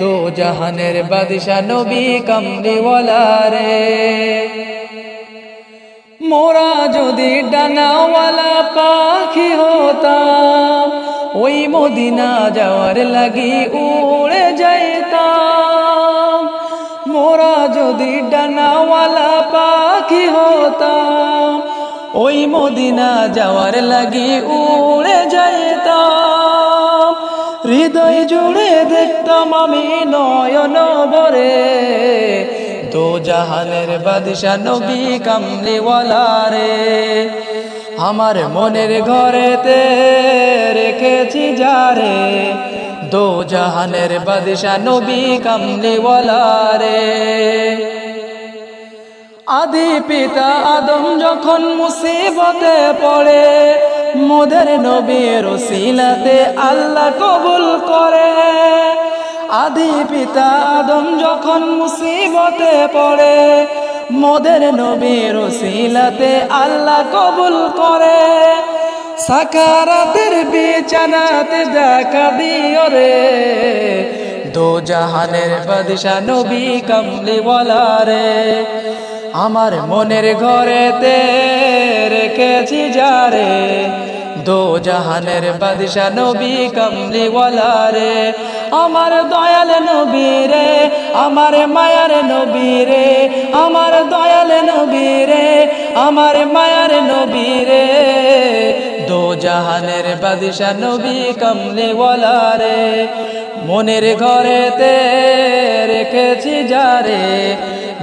দো জাহানের বাদশা নবী কামলিওয়ালা রে মোরা যদি ডানাওয়ালা পাখি হতাম, ওই মদিনা যাওয়ার লাগি উড়ে যাইতাম। মোরা যদি ডানাওয়ালা পাখি হতাম, ওই মদিনা যাওয়ার লাগি উড়ে যাইতাম। হৃদয় জুড়ে দেখতাম আমি নয়ন বরে তো জাহানের বাদশা নবী কামলিওয়ালা রে আমার মনের ঘরেতে রেখেছি যারে। দো জাহানের বাদশা নবী কামলিওয়ালা রে আদি পিতা আদম যখন মুসিবতে পড়ে মোদের নবীর ওসিলাতে আল্লাহ কবুল করে। আদি পিতা আদম যখন মুসিবতে পড়ে, মোদের নবীর ওসিলাতে আল্লাহ কবুল করে। সাকারাতের বিছানাতে দেখা দিও রে। দো জাহানের বাদশা নবী কামলিওয়ালা রে। আমার মনের ঘরেতে রেখেছি যারে, দো জাহানের বাদশা নবী কামলিওয়ালা রে আমার দয়াল নবী রে আমার মায়ার নবী রে আমার দয়াল নবী রে আমার মায়ার নবী রে দো জাহানের বাদশা নবী কামলিওয়ালা রে মনের ঘরেতে রেখেছি যারে